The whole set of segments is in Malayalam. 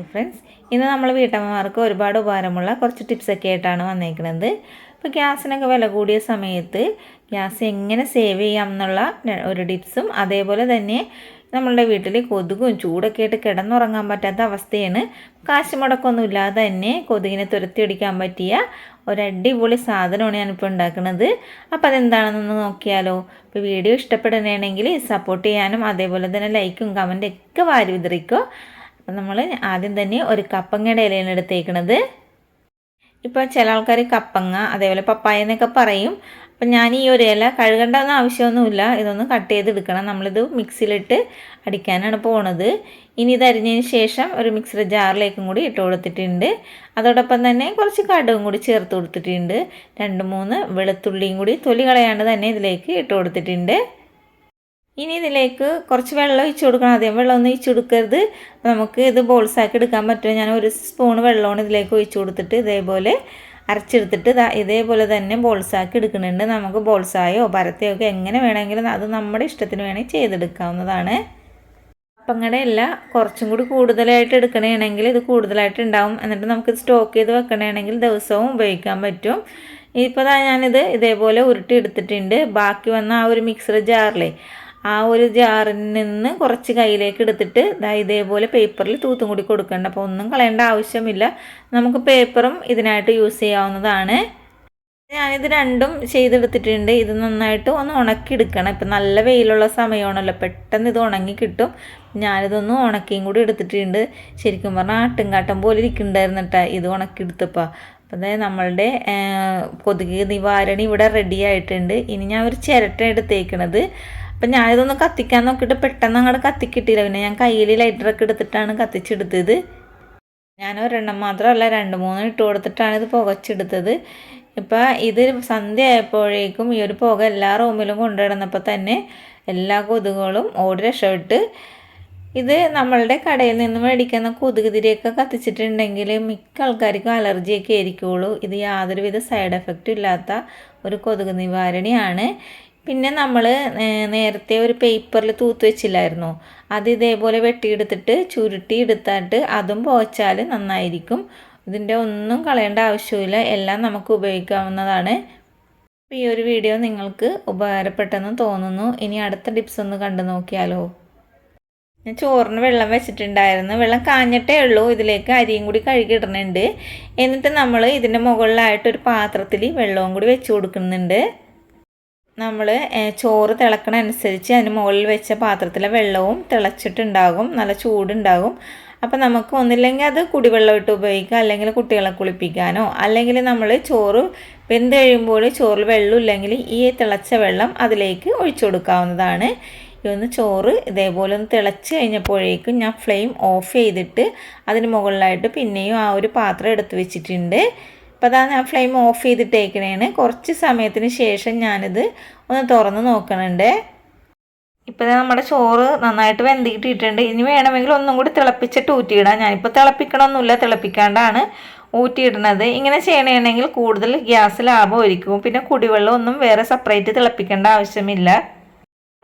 Hi friends. ഇന്ന് നമ്മൾ വീട്ടമ്മമാർക്ക് ഒരുപാട് ഉപകാരമുള്ള കുറച്ച് ടിപ്സൊക്കെ ആയിട്ടാണ് വന്നേക്കുന്നത് ഇപ്പോൾ ഗ്യാസിനൊക്കെ വില കൂടിയ സമയത്ത് ഗ്യാസ് എങ്ങനെ സേവ് ചെയ്യാം എന്നുള്ള ഒരു ടിപ്സും അതേപോലെ തന്നെ നമ്മളുടെ വീട്ടിൽ കൊതുകും ചൂടൊക്കെ ആയിട്ട് കിടന്നുറങ്ങാൻ പറ്റാത്ത അവസ്ഥയാണ്. കാശ് മുടക്കൊന്നും ഇല്ലാതെ തന്നെ കൊതുകിനെ തുരത്തിയൊടിക്കാൻ പറ്റിയ ഒരു അടിപൊളി സാധനമാണ് ഞാനിപ്പോൾ ഉണ്ടാക്കുന്നത് അപ്പോൾ അതെന്താണെന്നൊന്ന് നോക്കിയാലോ. ഇപ്പോൾ വീഡിയോ ഇഷ്ടപ്പെടുകയാണെങ്കിൽ സപ്പോർട്ട് ചെയ്യാനും അതേപോലെ തന്നെ ലൈക്കും കമന്റും ഒക്കെ വാരി വിതറിക്കോ. അപ്പം നമ്മൾ ആദ്യം തന്നെ ഒരു കപ്പങ്ങയുടെ ഇലയാണ് എടുത്തേക്കണത്. ഇപ്പോൾ ചില ആൾക്കാർ കപ്പങ്ങ അതേപോലെ പപ്പായ എന്നൊക്കെ പറയും. അപ്പം ഞാൻ ഈ ഒരു ഇല കഴുകേണ്ടെന്ന് ആവശ്യമൊന്നുമില്ല. ഇതൊന്ന് കട്ട് ചെയ്തെടുക്കണം. നമ്മളിത് മിക്സിയിലിട്ട് അടിക്കാനാണ് പോണത്. ഇനി ഇത് അരിഞ്ഞതിന് ശേഷം ഒരു മിക്സിയുടെ ജാറിലേക്കും കൂടി ഇട്ട് കൊടുത്തിട്ടുണ്ട്. അതോടൊപ്പം തന്നെ കുറച്ച് കടുകും കൂടി ചേർത്ത് കൊടുത്തിട്ടുണ്ട്. രണ്ട് മൂന്ന് വെളുത്തുള്ളിയും കൂടി തൊലി കളയാണ്ട് തന്നെ ഇതിലേക്ക് ഇട്ട് കൊടുത്തിട്ടുണ്ട്. ഇനി ഇതിലേക്ക് കുറച്ച് വെള്ളം ഒഴിച്ച് കൊടുക്കണം. അധികം വെള്ളം ഒന്നും ഒഴിച്ച് കൊടുക്കരുത്. നമുക്ക് ഇത് ബോൾസാക്കി എടുക്കാൻ പറ്റും. ഞാൻ ഒരു സ്പൂൺ വെള്ളമാണ് ഇതിലേക്ക് ഒഴിച്ച് കൊടുത്തിട്ട് ഇതേപോലെ അരച്ചെടുത്തിട്ട് ഇതേപോലെ തന്നെ ബോൾസാക്കി എടുക്കുന്നുണ്ട്. നമുക്ക് ബോൾസായോ പരത്തയോ ഒക്കെ എങ്ങനെ വേണമെങ്കിലും അത് നമ്മുടെ ഇഷ്ടത്തിന് വേണമെങ്കിൽ ചെയ്തെടുക്കാവുന്നതാണ്. കപ്പങ്ങയുടെ അല്ല കുറച്ചും കൂടി കൂടുതലായിട്ട് എടുക്കണമെങ്കിൽ ഇത് കൂടുതലായിട്ട് ഉണ്ടാവും. എന്നിട്ട് നമുക്ക് സ്റ്റോക്ക് ചെയ്ത് വെക്കണമെങ്കിൽ ദിവസവും ഉപയോഗിക്കാൻ പറ്റും. ഇപ്പോൾ ഞാനിത് ഇതേപോലെ ഉരുട്ടി എടുത്തിട്ടുണ്ട്. ബാക്കി വന്ന ആ ഒരു മിക്സർ ജാറിലെ ആ ഒരു ജാറിൽ നിന്ന് കുറച്ച് കയ്യിലേക്ക് എടുത്തിട്ട് ദാ ഇതേപോലെ പേപ്പറിൽ തൂത്തും കൂടി കൊടുക്കേണ്ട. അപ്പോൾ ഒന്നും കളയേണ്ട ആവശ്യമില്ല. നമുക്ക് പേപ്പറും ഇതിനായിട്ട് യൂസ് ചെയ്യാവുന്നതാണ്. ഞാനിത് രണ്ടും ചെയ്തെടുത്തിട്ടുണ്ട്. ഇത് നന്നായിട്ട് ഒന്ന് ഉണക്കിയെടുക്കണം. ഇപ്പം നല്ല വെയിലുള്ള സമയമാണല്ലോ. പെട്ടെന്ന് ഇത് ഉണങ്ങി കിട്ടും. ഞാനിതൊന്ന് ഉണക്കിയും കൂടി എടുത്തിട്ടുണ്ട്. ശരിക്കും പറഞ്ഞാൽ ആട്ടുംകാട്ടം പോലെ ഇരിക്കുന്നുണ്ടായിരുന്നു കേട്ടോ ഇത് ഉണക്കിയെടുത്തപ്പോൾ അപ്പം അതായത് നമ്മളുടെ കൊതുക് നിവാരണി ഇവിടെ റെഡി ആയിട്ടുണ്ട്. ഇനി ഞാൻ ഒരു ചിരട്ട എടുത്തേക്കണത്. അപ്പം ഞാനിതൊന്ന് കത്തിക്കാൻ നോക്കിയിട്ട് പെട്ടെന്ന് അങ്ങോട്ട് കത്തിക്കിട്ടില്ല. പിന്നെ ഞാൻ കയ്യിൽ ലൈറ്ററൊക്കെ എടുത്തിട്ടാണ് കത്തിച്ചെടുത്തത്. ഞാൻ ഒരെണ്ണം മാത്രമല്ല രണ്ട് മൂന്ന് ഇട്ട് കൊടുത്തിട്ടാണ് ഇത് പുകച്ചെടുത്തത്. ഇപ്പം ഇത് സന്ധ്യ ആയപ്പോഴേക്കും ഈ ഒരു പുക എല്ലാ റൂമിലും കൊണ്ടുവന്നപ്പോൾ തന്നെ എല്ലാ കൊതുകുകളും ഓടി രക്ഷപ്പെട്ട് ഇത് നമ്മളുടെ കടയിൽ നിന്ന് മേടിക്കുന്ന കൊതുക് തിരിയൊക്കെ കത്തിച്ചിട്ടുണ്ടെങ്കിൽ മിക്ക ആൾക്കാർക്കും അലർജിയൊക്കെ ആയിരിക്കുള്ളൂ. ഇത് യാതൊരുവിധ സൈഡ് എഫക്റ്റും ഇല്ലാത്ത ഒരു കൊതുക് നിവാരണിയാണ്. പിന്നെ നമ്മൾ നേരത്തെ ഒരു പേപ്പറിൽ തൂത്ത് വെച്ചില്ലായിരുന്നു? അത് ഇതേപോലെ വെട്ടിയെടുത്തിട്ട് ചുരുട്ടി എടുത്തിട്ട് അതും പോച്ചാൽ നന്നായിരിക്കും. ഇതിന്റെ ഒന്നും കളയേണ്ട ആവശ്യമില്ല എല്ലാം നമുക്ക് ഉപയോഗിക്കാവുന്നതാണ്. അപ്പോൾ ഈ ഒരു വീഡിയോ നിങ്ങൾക്ക് ഉപകാരപ്പെട്ടെന്ന് തോന്നുന്നു. ഇനി അടുത്ത ടിപ്സ് ഒന്ന് കണ്ടു നോക്കിയാലോ? ഞാൻ ചോറിന് വെള്ളം വെച്ചിട്ടുണ്ടായിരുന്നു. വെള്ളം കാഞ്ഞിട്ടേ ഉള്ളൂ. ഇതിലേക്ക് അരിയും കൂടി കഴുകിയിടുന്നുണ്ട് എന്നിട്ട് നമ്മൾ ഇതിന്റെ മുകളിലായിട്ടൊരു പാത്രത്തിൽ വെള്ളവും കൂടി വെച്ച് കൊടുക്കുന്നുണ്ട്. നമ്മൾ ചോറ് തിളക്കണ അനുസരിച്ച് അതിന് മുകളിൽ വെച്ച പാത്രത്തിലെ വെള്ളവും തിളച്ചിട്ടുണ്ടാകും. നല്ല ചൂടുണ്ടാകും. അപ്പോൾ നമുക്ക് ഒന്നില്ലെങ്കിൽ അത് കുടിവെള്ളം ഇട്ട് ഉപയോഗിക്കാം അല്ലെങ്കിൽ കുട്ടികളെ കുളിപ്പിക്കാനോ അല്ലെങ്കിൽ നമ്മൾ ചോറ് വെന്ത് കഴിയുമ്പോൾ ചോറിൽ വെള്ളം ഇല്ലെങ്കിൽ ഈ തിളച്ച വെള്ളം അതിലേക്ക് ഒഴിച്ചു കൊടുക്കാവുന്നതാണ്. ഇതൊന്ന് ചോറ് ഇതേപോലെ ഒന്ന് തിളച്ച് കഴിഞ്ഞപ്പോഴേക്കും ഞാൻ ഫ്ലെയിം ഓഫ് ചെയ്തിട്ട് അതിന് മുകളിലായിട്ട് പിന്നെയും ആ ഒരു പാത്രം എടുത്ത് വെച്ചിട്ടുണ്ട്. അപ്പോൾ അതാ ഞാൻ ഫ്ലെയിം ഓഫ് ചെയ്തിട്ടേക്കണേണ്. കുറച്ച് സമയത്തിന് ശേഷം ഞാനിത് ഒന്ന് തുറന്ന് നോക്കണുണ്ട്. ഇപ്പോൾ നമ്മുടെ ചോറ് നന്നായിട്ട് വെന്തിട്ടിട്ടുണ്ട്. ഇനി വേണമെങ്കിൽ ഒന്നും കൂടി തിളപ്പിച്ചിട്ട് ഊറ്റിയിടാം. ഞാനിപ്പോൾ തിളപ്പിക്കണമൊന്നുമില്ല തിളപ്പിക്കാണ്ടാണ് ഊറ്റിയിടുന്നത്. ഇങ്ങനെ ചെയ്യണമെങ്കിൽ കൂടുതൽ ഗ്യാസ് ലാഭമായിരിക്കും പിന്നെ കുടിവെള്ളം ഒന്നും വേറെ സെപ്പറേറ്റ് തിളപ്പിക്കേണ്ട ആവശ്യമില്ല.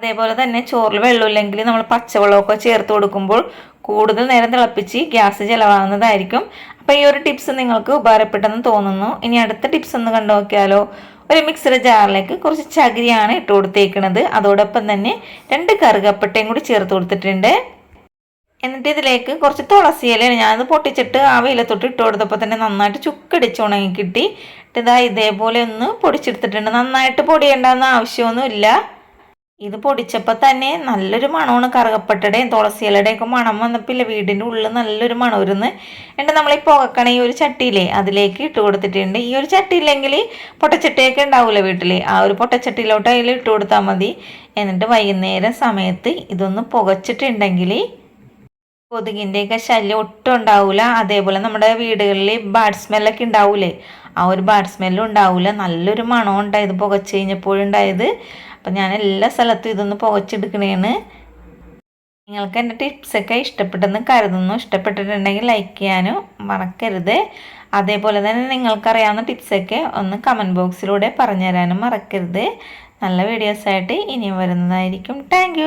അതേപോലെ തന്നെ ചോറിൽ വെള്ളമില്ലെങ്കിൽ നമ്മൾ പച്ചവെള്ളമൊക്കെ ചേർത്ത് കൊടുക്കുമ്പോൾ കൂടുതൽ നേരം തിളപ്പിച്ച് ഗ്യാസ് ചിലവാകുന്നതായിരിക്കും. അപ്പോൾ ഈ ഒരു ടിപ്സ് നിങ്ങൾക്ക് ഉപകാരപ്പെട്ടെന്ന് തോന്നുന്നു. ഇനി അടുത്ത ടിപ്സ് ഒന്ന് കണ്ടു നോക്കിയാലോ. ഒരു മിക്സിയുടെ ജാറിലേക്ക് കുറച്ച് ചകിരിയാണ് ഇട്ട് കൊടുത്തേക്കുന്നത് അതോടൊപ്പം തന്നെ രണ്ട് കറുകപ്പട്ടയും കൂടി ചേർത്ത് കൊടുത്തിട്ടുണ്ട്. എന്നിട്ട് ഇതിലേക്ക് കുറച്ച് തുളസി ഇലയാണ് ഞാനത് പൊട്ടിച്ചിട്ട് ആ വെയിലത്തൊട്ട് ഇട്ട് കൊടുത്തപ്പോൾ തന്നെ നന്നായിട്ട് ചുക്കടിച്ച് ഉണങ്ങി കിട്ടി ഇതാ ഇതേപോലെ ഒന്ന് പൊടിച്ചെടുത്തിട്ടുണ്ട്. നന്നായിട്ട് പൊടിയേണ്ടെന്ന് ആവശ്യമൊന്നുമില്ല. ഇത് പൊടിച്ചപ്പോൾ തന്നെ നല്ലൊരു മണമാണ് കറുകപ്പട്ടയുടെയും തുളസി ഇലയുടെയൊക്കെ മണം വന്നപ്പോൾ വീടിന്റെ ഉള്ളിൽ നല്ലൊരു മണം വരുന്ന് എന്നിട്ട് നമ്മൾ ഈ പുകക്കണ ഈ ഒരു ചട്ടിയില്ലേ അതിലേക്ക് ഇട്ട് കൊടുത്തിട്ടുണ്ട്. ഈ ഒരു ചട്ടിയില്ലെങ്കിൽ പൊട്ടച്ചട്ടിയൊക്കെ ഉണ്ടാവില്ല വീട്ടിൽ ആ ഒരു പൊട്ടച്ചട്ടിയിലോട്ട് അതിൽ ഇട്ട് കൊടുത്താൽ മതി. എന്നിട്ട് വൈകുന്നേരം സമയത്ത് ഇതൊന്ന് പുകച്ചിട്ടുണ്ടെങ്കിൽ കൊതുകിന്റെയൊക്കെ ശല്യം ഒട്ടും ഉണ്ടാവില്ല അതേപോലെ നമ്മുടെ വീടുകളിൽ ബാഡ് സ്മെല്ലൊക്കെ ഉണ്ടാവില്ലേ ആ ഒരു ബാഡ് സ്മെല്ലും ഉണ്ടാവില്ല നല്ലൊരു മണം ഉണ്ടായത് പുകച്ച് കഴിഞ്ഞപ്പോഴുണ്ടായത് അപ്പം ഞാൻ എല്ലാ സ്ഥലത്തും ഇതൊന്ന് പോകച്ചെടുക്കണേന്ന് നിങ്ങൾക്ക് എന്റെ ടിപ്സൊക്കെ ഇഷ്ടപ്പെട്ടെന്ന് കരുതുന്നു. ഇഷ്ടപ്പെട്ടിട്ടുണ്ടെങ്കിൽ ലൈക്ക് ചെയ്യാനും മറക്കരുത്. അതേപോലെ തന്നെ നിങ്ങൾക്കറിയാവുന്ന ടിപ്സൊക്കെ ഒന്ന് കമന്റ് ബോക്സിലൂടെ പറഞ്ഞു തരാനും മറക്കരുത്. നല്ല വീഡിയോസായിട്ട് ഇനിയും വരുന്നതായിരിക്കും. താങ്ക്